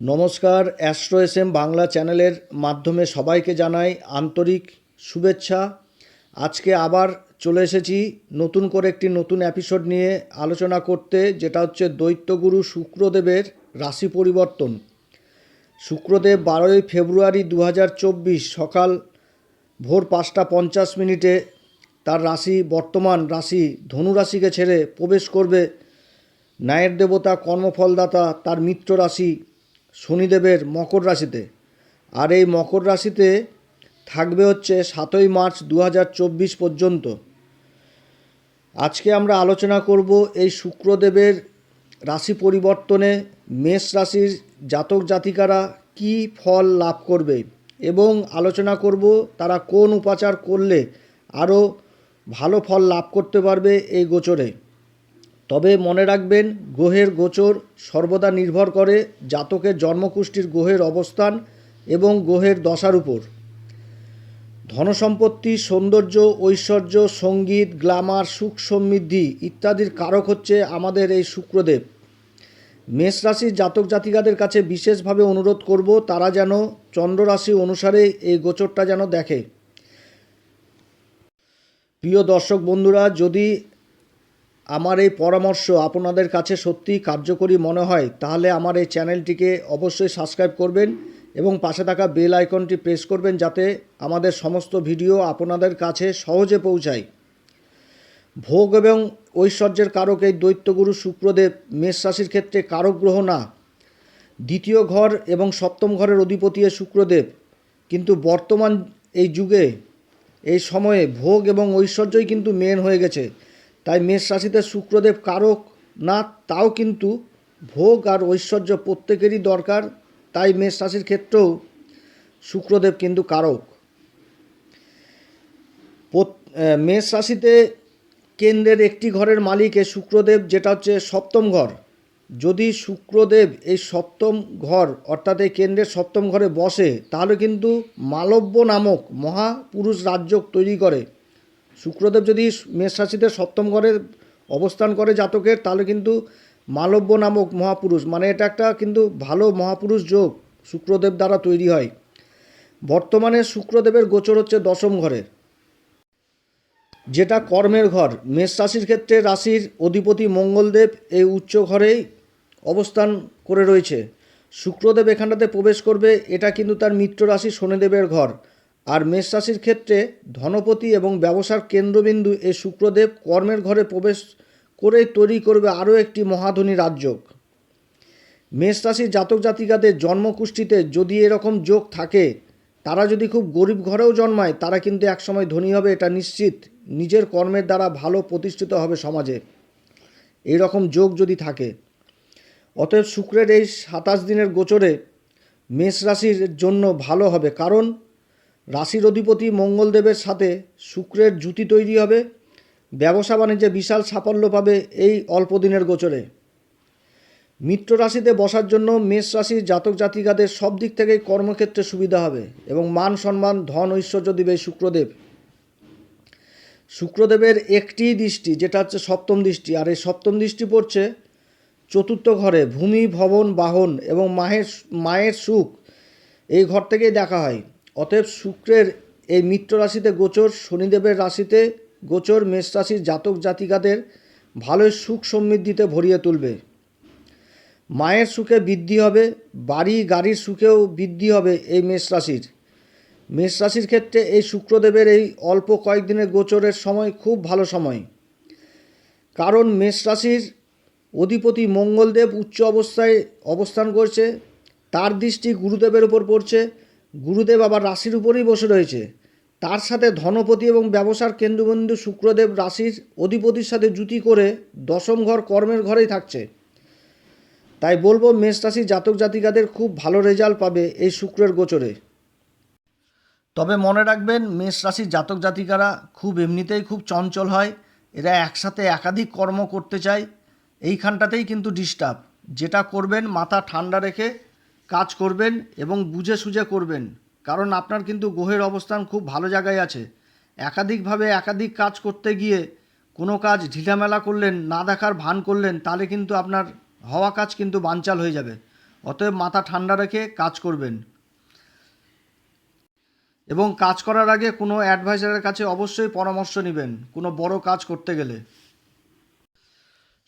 নমস্কার astro S M Bangla চ্যানেলের মাধ্যমে সবাইকে জানাই আন্তরিক শুভেচ্ছা। আজকে আবার চলে এসেছি নতুন করে একটি নতুন এপিসোড নিয়ে আলোচনা করতে, যেটা হচ্ছে দৈত্যগুরু শুক্রদেবের রাশি পরিবর্তন। শুক্রদেব বারোই ফেব্রুয়ারি দু হাজার চব্বিশ সকাল ভোর পাঁচটা পঞ্চাশ মিনিটে তার রাশি, বর্তমান রাশি ধনু রাশিকে ছেড়ে প্রবেশ করবে। ন্যায়ের দেবতা, কর্মফলদাতা, তার মিত্র রাশি শনিদেবের মকর রাশিতে। আর এই মকর রাশিতে থাকবে হচ্ছে সাতই মার্চ দু হাজার চব্বিশ পর্যন্ত। আজকে আমরা আলোচনা করব এই শুক্রদেবের রাশি পরিবর্তনে মেষ রাশির জাতক জাতিকারা কি ফল লাভ করবে এবং আলোচনা করব তারা কোন উপাচার করলে আরও ভালো ফল লাভ করতে পারবে এই গোচরে। তবে মনে রাখবেন, গ্রহের গোচর সর্বদা নির্ভর করে জাতকের জন্মকুষ্ঠির গ্রহের অবস্থান এবং গ্রহের দশার উপর। ধনসম্পত্তি, সৌন্দর্য, ঐশ্বর্য, সংগীত, গ্লামার, সুখ সমৃদ্ধি ইত্যাদির কারক হচ্ছে আমাদের এই শুক্রদেব। মেষ রাশির জাতক জাতিকাদের কাছে বিশেষভাবে অনুরোধ করব, তারা যেন চন্দ্র রাশি অনুসারে এই গোচরটা যেন দেখে। প্রিয় দর্শক বন্ধুরা, যদি আমার এই পরামর্শ আপনাদের কাছে সত্যিই কার্যকরী মনে হয়, তাহলে আমার এই চ্যানেলটিকে অবশ্যই সাবস্ক্রাইব করবেন এবং পাশে থাকা বেল আইকনটি প্রেস করবেন যাতে আমাদের সমস্ত ভিডিও আপনাদের কাছে সহজে পৌঁছায়। ভোগ এবং ঐশ্বর্যের কারক এই দৈত্যগুরু শুক্রদেব মেষ রাশির ক্ষেত্রে কারক গ্রহ না। দ্বিতীয় ঘর এবং সপ্তম ঘরের অধিপতি শুক্রদেব কিন্তু বর্তমান এই যুগে, এই সময়ে ভোগ এবং ঐশ্বর্যই কিন্তু মেন হয়ে গেছে। তাই মেষ রাশিতে শুক্রদেব কারক না, তাও কিন্তু ভোগ আর ঐশ্বর্য প্রত্যেকেরই দরকার। তাই মেষ রাশির ক্ষেত্রেও শুক্রদেব কিন্তু কারক। মেষ রাশিতে কেন্দ্রের একটি ঘরের মালিক শুক্রদেব, যেটা হচ্ছে সপ্তম ঘর। যদি শুক্রদেব এই সপ্তম ঘর অর্থাৎ এই কেন্দ্রের সপ্তম ঘরে বসে, তাহলে কিন্তু মালব্য নামক মহাপুরুষ রাজ্য তৈরি করে। শুক্রদেব যদি মেষ রাশিতে সপ্তম ঘরে অবস্থান করে জাতকের, তাহলে কিন্তু মালব্য নামক মহাপুরুষ মানে এটা একটা কিন্তু ভালো মহাপুরুষ যোগ শুক্রদেব দ্বারা তৈরি হয়। বর্তমানে শুক্রদেবের গোচর হচ্ছে দশম ঘরে। যেটা কর্মের ঘর, মেষ রাশির ক্ষেত্রে রাশির অধিপতি মঙ্গলদেব এই উচ্চ ঘরেই অবস্থান করে রয়েছে। শুক্রদেব এখানটাতে প্রবেশ করবে, এটা কিন্তু তার মিত্র রাশি শনিদেবের ঘর। আর মেষ রাশির ক্ষেত্রে ধনপতি এবং ব্যবসার কেন্দ্রবিন্দু এই শুক্রদেব কর্মের ঘরে প্রবেশ করে তৈরি করবে আরও একটি মহাধনী রাজযোগ। মেষ রাশির জাতক জাতিকাদের জন্মকুষ্ঠিতে যদি এরকম যোগ থাকে, তারা যদি খুব গরিব ঘরেও জন্মায়, তারা কিন্তু একসময় ধনী হবে, এটা নিশ্চিত। নিজের কর্মের দ্বারা ভালো প্রতিষ্ঠিত হবে সমাজে। এই রকম যোগ যদি থাকে, অতএব শুক্রের এই সাতাশ দিনের গোচরে মেষ রাশির জন্য ভালো হবে। কারণ রাশির অধিপতি মঙ্গলদেবের সাথে শুক্রের জুতি তৈরি হবে, ব্যবসা বাণিজ্যে বিশাল সাফল্য পাবে এই অল্প দিনের গোচরে। মিত্র রাশিতে বসার জন্য মেষ রাশির জাতক জাতিকাদের সব দিক থেকেই কর্মক্ষেত্রে সুবিধা হবে এবং মান সম্মান, ধন ঐশ্বর্য দিবে শুক্রদেব। শুক্রদেবের একটি দৃষ্টি, যেটা হচ্ছে সপ্তম দৃষ্টি, আর এই সপ্তম দৃষ্টি পড়ছে চতুর্থ ঘরে, ভূমি, ভবন, বাহন এবং মায়ের মায়ের সুখ, এই ঘর থেকেই দেখা হয়। অতএব শুক্রের এই মিত্র রাশিতে গোচর, শনিদেবের রাশিতে গোচর, মেষ রাশির জাতক জাতিকাদের ভালোই সুখ সমৃদ্ধিতে ভরিয়ে তুলবে। মায়ের সুখে বৃদ্ধি হবে, বাড়ি গাড়ির সুখেও বৃদ্ধি হবে এই মেষ রাশির। মেষ রাশির ক্ষেত্রে এই শুক্রদেবের এই অল্প কয়েকদিনের গোচরের সময় খুব ভালো সময়। কারণ মেষ রাশির অধিপতি মঙ্গলদেব উচ্চ অবস্থায় অবস্থান করছে, তার দৃষ্টি গুরুদেবের উপর পড়ছে গুরুদেব আবার রাশির উপরেই বসে রয়েছে। তার সাথে ধনপতি এবং ব্যবসার কেন্দ্রবিন্দু শুক্রদেব রাশির অধিপতির সাথে জুতি করে দশম ঘর কর্মের ঘরেই থাকছে। তাই বলব, মেষ রাশি জাতক জাতিকাদের খুব ভালো রেজাল্ট পাবে এই শুক্রের গোচরে। তবে মনে রাখবেন, মেষ রাশির জাতক জাতিকারা খুব এমনিতেই খুব চঞ্চল হয়। এরা একসাথে একাধিক কর্ম করতে চায়। এইখানটাতেই কিন্তু ডিস্টার্ব যেটা করবেন, মাথা ঠান্ডা রেখে কাজ করবেন এবং বুঝে সুঝে করবেন। কারণ আপনার কিন্তু গ্রহের অবস্থান খুব ভালো জায়গায় আছে। একাধিকভাবে একাধিক কাজ করতে গিয়ে কোনো কাজ ঢিলামেলা করলেন, না দেখার ভান করলেন, তাহলে কিন্তু আপনার হওয়া কাজ কিন্তু বানচাল হয়ে যাবে। অতএব মাথা ঠান্ডা রেখে কাজ করবেন। এবং কাজ করার আগে কোনো অ্যাডভাইজারের কাছে অবশ্যই পরামর্শ নেবেন, কোনো বড় কাজ করতে গেলে।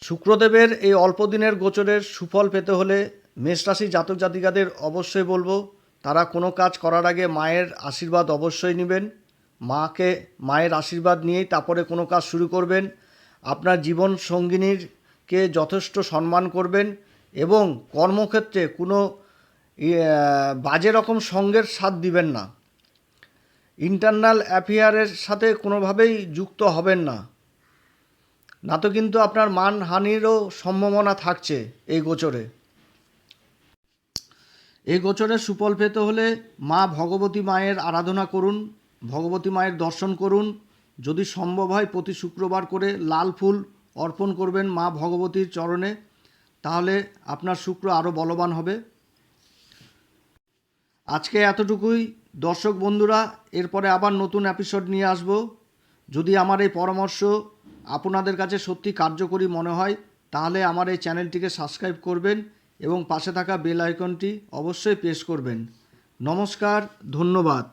শুক্রদেবের এই অল্প দিনের গোচরের সুফল পেতে হলে মেষ রাশি জাতক জাতিকাদের অবশ্যই বলব, তারা কোনো কাজ করার আগে মায়ের আশীর্বাদ অবশ্যই নেবেন। মাকে মায়ের আশীর্বাদ নিয়েই তারপরে কোনো কাজ শুরু করবেন। আপনার জীবন সঙ্গিনীরকে যথেষ্ট সম্মান করবেন এবং কর্মক্ষেত্রে কোনো বাজে রকম সঙ্গের সাথ দিবেন না। ইন্টারনাল অ্যাফেয়ারের সাথে কোনোভাবেই যুক্ত হবেন না। না তো কিন্তু আপনার মানহানিরও সম্ভাবনা থাকছে এই গোচরে। এই গোচরে সুফল পেতে হলে মা ভগবতী মায়ের আরাধনা করুন, ভগবতী মায়ের দর্শন করুন। যদি সম্ভব হয় প্রতি শুক্রবার করে লাল ফুল অর্পণ করবেন মা ভগবতীর চরণে, তাহলে আপনার শুক্র আরও বলবান হবে। আজকে এতটুকুই। দর্শক বন্ধুরা, এরপরে আবার নতুন এপিসোড নিয়ে আসব। যদি আমার এই পরামর্শ আপনাদের কাছে সত্যি কার্যকরী মনে হয়, তাহলে আমার এই চ্যানেলটিকে সাবস্ক্রাইব করবেন। এবং পাশে থাকা বেল আইকনটি অবশ্যই প্রেস করবেন। নমস্কার ধন্যবাদ।